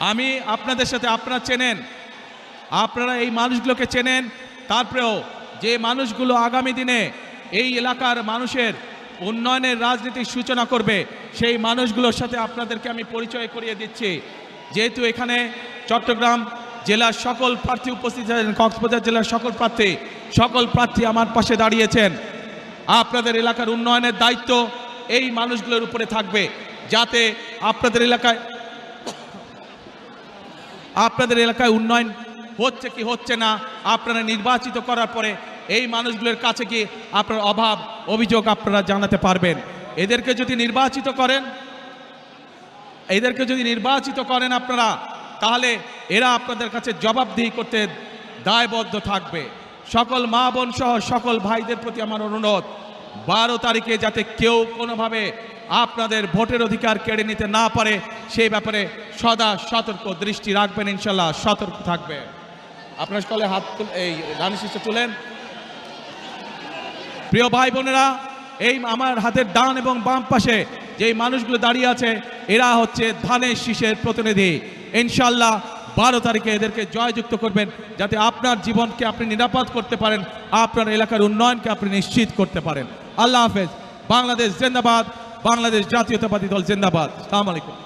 আমি আপনাদের সাথে, আপনারা চেনেন। আপনারা এই মানুষগুলোকে চেনেন। তারপরেও যে মানুষগুলো আগামী দিনে এই এলাকার মানুষের উন্নয়নের রাজনীতির সূচনা করবে, সেই মানুষগুলোর সাথে আপনাদেরকে আমি পরিচয় করিয়ে দিচ্ছি। যেহেতু এখানে চট্টগ্রাম জেলার সকল প্রার্থী উপস্থিত আছেন, কক্সবাজার জেলার সকল প্রার্থী সকল প্রার্থী আমার পাশে দাঁড়িয়েছেন। আপনাদের এলাকার উন্নয়নের দায়িত্ব এই মানুষগুলোর উপরে থাকবে, যাতে আপনাদের এলাকায় আপনাদের এলাকায় উন্নয়ন হচ্ছে কি হচ্ছে না, আপনারা নির্বাচিত করার পরে এই মানুষগুলোর কাছে কি আপনার অভাব, অভিযোগ আপনারা জানাতে পারবেন? এদেরকে যদি নির্বাচিত করেন, এদেরকে যদি নির্বাচিত করেন আপনারা, তাহলে এরা আপনাদের কাছে জবাবদিহি করতে দায়বদ্ধ থাকবে। সকল মা বোন সহ সকল ভাইদের প্রতি আমার অনুরোধ বারো তারিখে যাতে কেউ কোনোভাবে আপনাদের ভোটের অধিকার কেড়ে নিতে না পারে, সেই ব্যাপারে সদা সতর্ক দৃষ্টি রাখবেন, ইনশাল্লাহ সতর্ক থাকবে। আপনার সকলে হাত এই রানী শিষ্য তুলেন। প্রিয় ভাই বোনেরা, এই আমার হাতের ডান এবং বাম পাশে যেই মানুষগুলো দাঁড়িয়ে আছে, এরা হচ্ছে ধানের শীষের প্রতিনিধি। ইনশাল্লাহ বারো তারিখে এদেরকে জয়যুক্ত করবেন, যাতে আপনার জীবনকে আপনি নিরাপদ করতে পারেন, আপনার এলাকার উন্নয়নকে আপনি নিশ্চিত করতে পারেন। আল্লাহ হাফেজ। বাংলাদেশ জিন্দাবাদ, বাংলাদেশ জাতীয়তাবাদী দল জিন্দাবাদ। সালাম